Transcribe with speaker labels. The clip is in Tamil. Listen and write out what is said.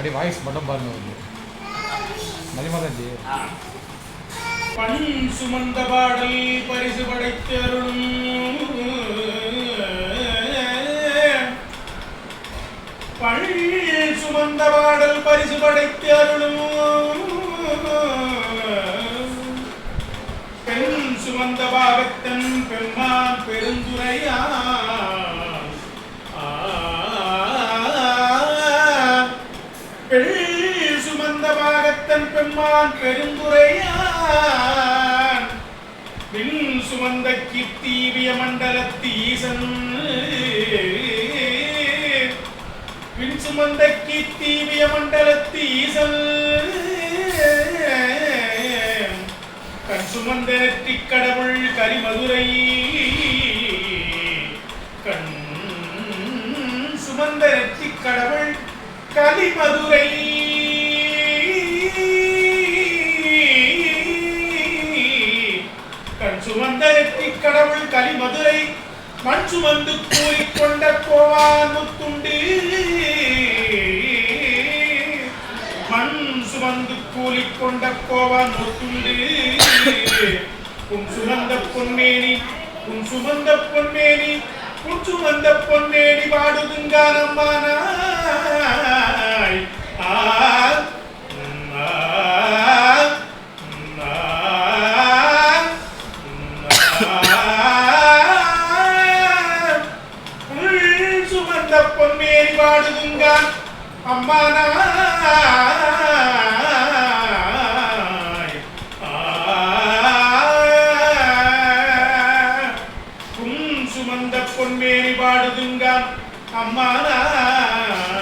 Speaker 1: அப்படியே வாய்ஸ் மட்டும் பாருங்க வந்து மதிமாதாஜி
Speaker 2: பண் சுமந்த பாடல் பரிசு படைத்தருளும். பண் சுமந்த பாடல் பரிசு படைத்தருளும். பெண் சுமந்த பாவத்தன் பெருமான் பெருந்துரையா சுமந்த பாகத்தன் பெம்மான் பெருந்துரையான் பின் சுமந்த கித்தீவிய மண்டலத்து ஈசன். பின் சுமந்த கித்தீவிய மண்டலத்து ஈசன். கண் சுமந்த நெற்றி கடவுள் கரிமதுரை. கண் சுமந்த நெற்றி கடவுள் கலிமதுரை. கண் சுமந்தரத்தி கடவுள் கலிமதுரை. மண் சுமந்து கூறிக்கொண்ட கோவான் முத்துண்டு. மண் சுமந்து கூலிக்கொண்ட கோவான் முத்துண்டு. உன் சுமந்த பொன்மேனி உன் சுமந்த பொன்மேனி உன் சுமந்த பொன்மேனி பாடுதுங்கானம்மானாய் பாடுதுங்கான் அம்மானாய் புன் சுமந்த பொன்மேனி பாடுதுங்கான் அம்மானாய்